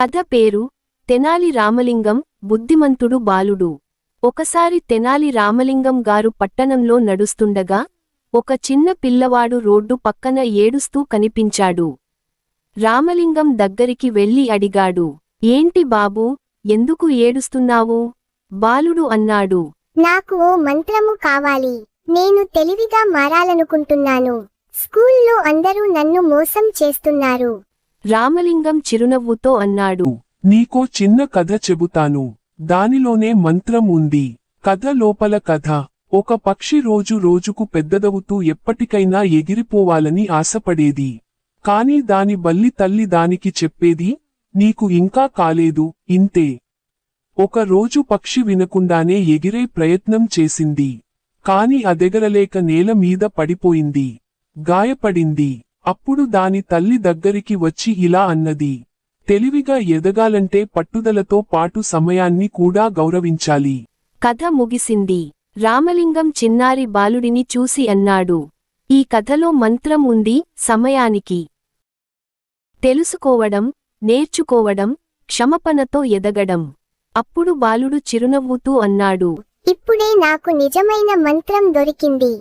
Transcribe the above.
కథ పేరు తెనాలి రామలింగం బుద్ధిమంతుడు బాలుడు. ఒకసారి తెనాలి రామలింగం గారు పట్టణంలో నడుస్తుండగా ఒక చిన్న పిల్లవాడు రోడ్డు పక్కన ఏడుస్తూ కనిపించాడు. రామలింగం దగ్గరికి వెళ్ళి అడిగాడు ఏంటి బాబూ ఎందుకు ఏడుస్తున్నావు? బాలుడు అన్నాడు నాకు ఓ మంత్రము కావాలి. నేను తెలివిగా మారాలనుకుంటున్నాను. స్కూల్లో అందరూ నన్ను మోసం చేస్తున్నారు. రామలింగం చిరునవ్వుతో అన్నాడు. నీకో చిన్న కథ చెబుతాను. దానిలోనే మంత్రం ఉంది. కథ లోపల కథ. ఒక పక్షి రోజు రోజుకు పెద్దదవుతూ ఎప్పటికైనా ఎగిరిపోవాలని ఆశపడేది. కాని దాని బల్లి తల్లి దానికి చెప్పేది నీకు ఇంకా కాలేదు ఇంతే. ఒక రోజు పక్షి వినకుండానే ఎగిరే ప్రయత్నం చేసింది. కాని అదెగరలేక నేల మీద పడిపోయింది. గాయపడింది. అప్పుడు దాని తల్లి దగ్గరికి వచ్చి ఇలా అన్నది. తెలివిగా ఎదగాలంటే పట్టుదలతో పాటు సమయాన్ని కూడా గౌరవించాలి. కథ ముగిసింది. రామలింగం చిన్నారి బాలుడిని చూసి అన్నాడు. ఈ కథలో మంత్రం ఉంది సమయానికి. తెలుసుకోవడం నేర్చుకోవడం క్షమపనతో ఎదగడం. అప్పుడు బాలుడు చిరునవ్వుతూ అన్నాడు. ఇప్పుడే నాకు నిజమైన మంత్రం దొరికింది.